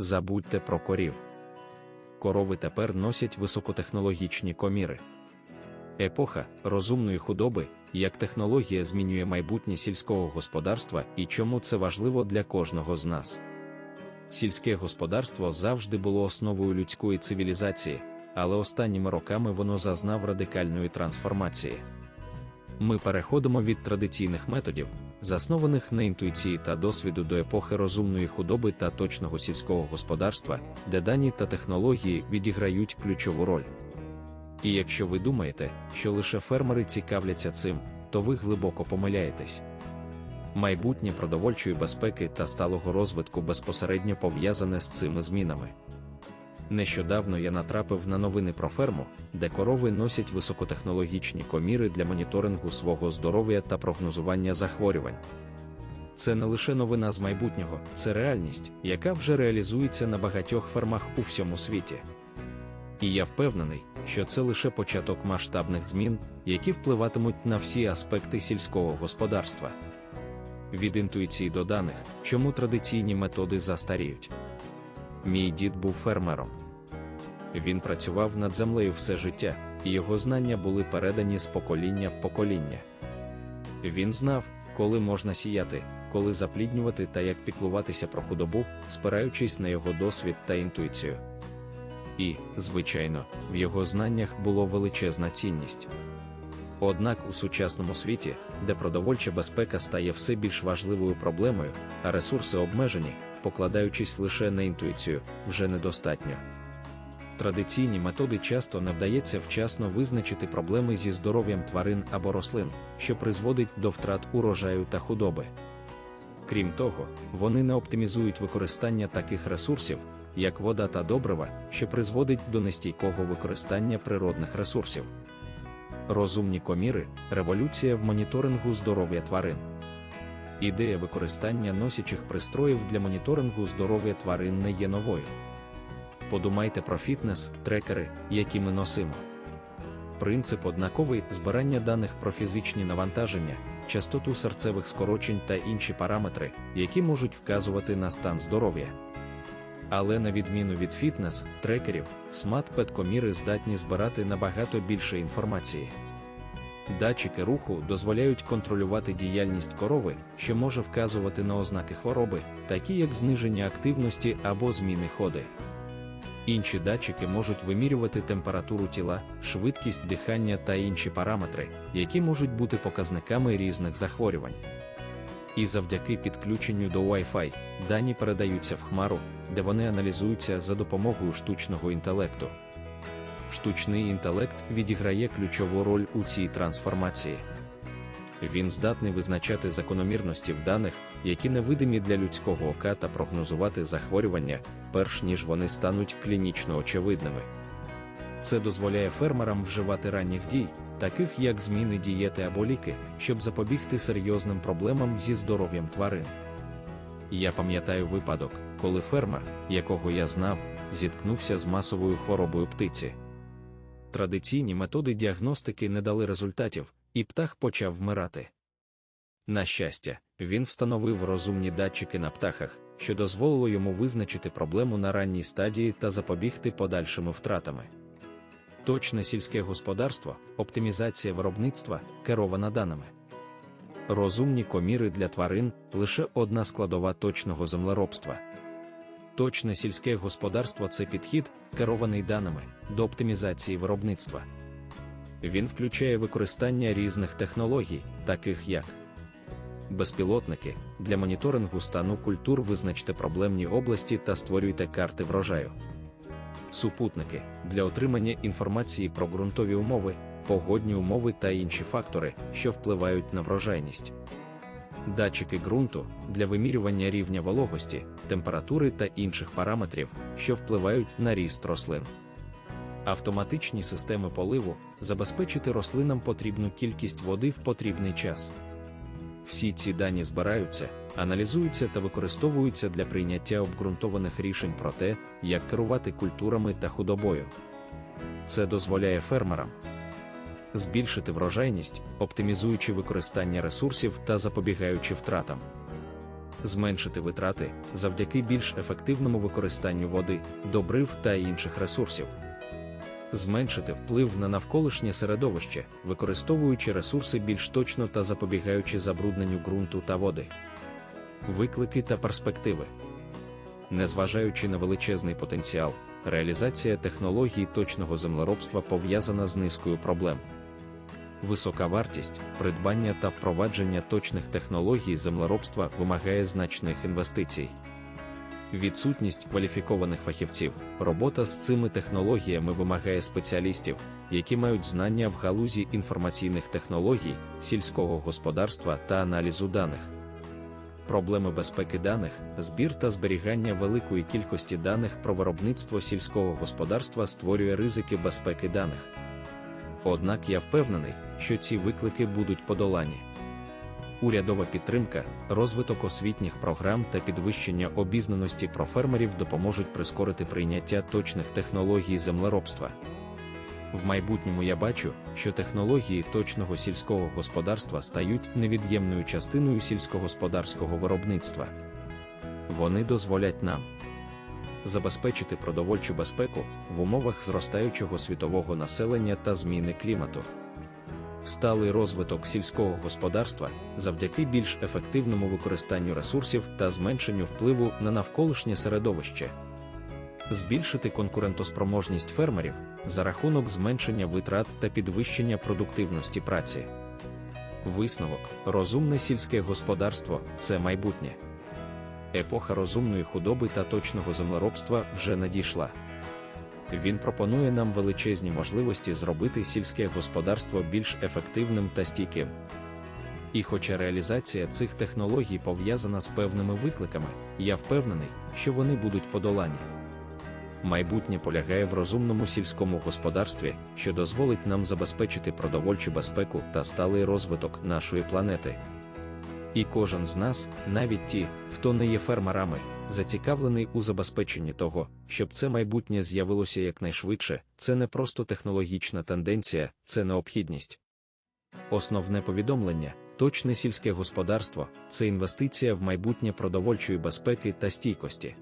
забудьте про корів. Корови тепер носять високотехнологічні коміри. Епоха розумної худоби, як технологія змінює майбутнє сільського господарства і чому це важливо для кожного з нас. Сільське господарство завжди було основою людської цивілізації, але останніми роками воно зазнав радикальної трансформації. Ми переходимо від традиційних методів, заснованих на інтуїції та досвіду до епохи розумної худоби та точного сільського господарства, де дані та технології відіграють ключову роль. І якщо ви думаєте, що лише фермери цікавляться цим, то ви глибоко помиляєтесь. Майбутнє продовольчої безпеки та сталого розвитку безпосередньо пов'язане з цими змінами. Нещодавно я натрапив на новини про ферму, де корови носять високотехнологічні коміри для моніторингу свого здоров'я та прогнозування захворювань. Це не лише новина з майбутнього, це реальність, яка вже реалізується на багатьох фермах у всьому світі. І я впевнений, що це лише початок масштабних змін, які впливатимуть на всі аспекти сільського господарства. Від інтуїції до даних, чому традиційні методи застаріють. Мій дід був фермером. Він працював над землею все життя, і його знання були передані з покоління в покоління. Він знав, коли можна сіяти, коли запліднювати та як піклуватися про худобу, спираючись на його досвід та інтуїцію. І, звичайно, в його знаннях було величезна цінність. Однак у сучасному світі, де продовольча безпека стає все більш важливою проблемою, а ресурси обмежені, покладаючись лише на інтуїцію, вже недостатньо. Традиційні методи часто не вдається вчасно визначити проблеми зі здоров'ям тварин або рослин, що призводить до втрат урожаю та худоби. Крім того, вони не оптимізують використання таких ресурсів, як вода та добрива, що призводить до нестійкого використання природних ресурсів. Розумні коміри революція в моніторингу здоров'я тварин. Ідея використання носячих пристроїв для моніторингу здоров'я тварин не є новою. Подумайте про фітнес, трекери, які ми носимо. Принцип однаковий збирання даних про фізичні навантаження, частоту серцевих скорочень та інші параметри, які можуть вказувати на стан здоров'я. Але на відміну від фітнес, трекерів, смат-петкоміри здатні збирати набагато більше інформації. Датчики руху дозволяють контролювати діяльність корови, що може вказувати на ознаки хвороби, такі як зниження активності або зміни ходи. Інші датчики можуть вимірювати температуру тіла, швидкість дихання та інші параметри, які можуть бути показниками різних захворювань. І завдяки підключенню до Wi-Fi дані передаються в хмару, де вони аналізуються за допомогою штучного інтелекту. Штучний інтелект відіграє ключову роль у цій трансформації. Він здатний визначати закономірності в даних, які невидимі для людського ока та прогнозувати захворювання, перш ніж вони стануть клінічно очевидними. Це дозволяє фермерам вживати ранніх дій, таких як зміни дієти або ліки, щоб запобігти серйозним проблемам зі здоров'ям тварин. Я пам'ятаю випадок, коли фермер, якого я знав, зіткнувся з масовою хворобою птиці. Традиційні методи діагностики не дали результатів, і птах почав вмирати. На щастя, він встановив розумні датчики на птахах, що дозволило йому визначити проблему на ранній стадії та запобігти подальшими втратами. Точне сільське господарство, оптимізація виробництва, керована даними. Розумні коміри для тварин лише одна складова точного землеробства. Точне сільське господарство це підхід, керований даними до оптимізації виробництва. Він включає використання різних технологій, таких як безпілотники для моніторингу стану культур визначте проблемні області та створюйте карти врожаю, супутники для отримання інформації про ґрунтові умови, погодні умови та інші фактори, що впливають на врожайність. Датчики ґрунту для вимірювання рівня вологості, температури та інших параметрів, що впливають на ріст рослин. Автоматичні системи поливу забезпечити рослинам потрібну кількість води в потрібний час. Всі ці дані збираються, аналізуються та використовуються для прийняття обґрунтованих рішень про те, як керувати культурами та худобою. Це дозволяє фермерам збільшити врожайність, оптимізуючи використання ресурсів та запобігаючи втратам. зменшити витрати завдяки більш ефективному використанню води, добрив та інших ресурсів, зменшити вплив на навколишнє середовище, використовуючи ресурси більш точно та запобігаючи забрудненню ґрунту та води. Виклики та перспективи. Незважаючи на величезний потенціал, реалізація технологій точного землеробства пов'язана з низкою проблем. Висока вартість, придбання та впровадження точних технологій землеробства вимагає значних інвестицій. Відсутність кваліфікованих фахівців, робота з цими технологіями вимагає спеціалістів, які мають знання в галузі інформаційних технологій, сільського господарства та аналізу даних. Проблеми безпеки даних, збір та зберігання великої кількості даних про виробництво сільського господарства створює ризики безпеки даних. Однак я впевнений, що ці виклики будуть подолані. Урядова підтримка, розвиток освітніх програм та підвищення обізнаності про фермерів допоможуть прискорити прийняття точних технологій землеробства. В майбутньому я бачу, що технології точного сільського господарства стають невід'ємною частиною сільськогосподарського виробництва. Вони дозволять нам забезпечити продовольчу безпеку в умовах зростаючого світового населення та зміни клімату. Сталий розвиток сільського господарства завдяки більш ефективному використанню ресурсів та зменшенню впливу на навколишнє середовище, збільшити конкурентоспроможність фермерів за рахунок зменшення витрат та підвищення продуктивності праці. Висновок, розумне сільське господарство це майбутнє. Епоха розумної худоби та точного землеробства вже надійшла. Він пропонує нам величезні можливості зробити сільське господарство більш ефективним та стійким. І хоча реалізація цих технологій пов'язана з певними викликами, я впевнений, що вони будуть подолані. Майбутнє полягає в розумному сільському господарстві, що дозволить нам забезпечити продовольчу безпеку та сталий розвиток нашої планети. І кожен з нас, навіть ті, хто не є фермерами, зацікавлений у забезпеченні того, щоб це майбутнє з'явилося якнайшвидше, це не просто технологічна тенденція, це необхідність. Основне повідомлення точне сільське господарство це інвестиція в майбутнє продовольчої безпеки та стійкості.